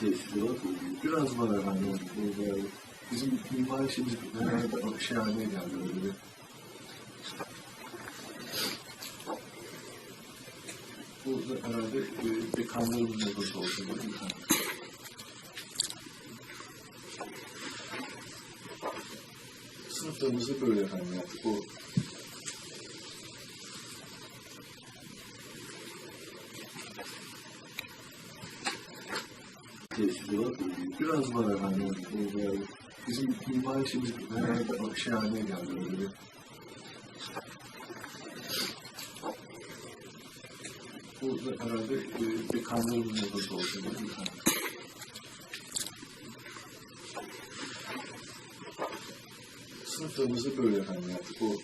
teşkilat biraz var efendim. Burada bizim mimari işimiz herhalde şey haline geldi böyle bir. Burada herhalde e, kandırımın nokası olsun. Sınıflarımızı böyle efendim yaptık. O teşkilat biraz var efendim. Burada bizim mimari işimiz herhalde şey haline geldi böyle bir. Burada herhalde e, kandırımın nokası olsun. Sınıflarımızı böyle efendim yaptık. O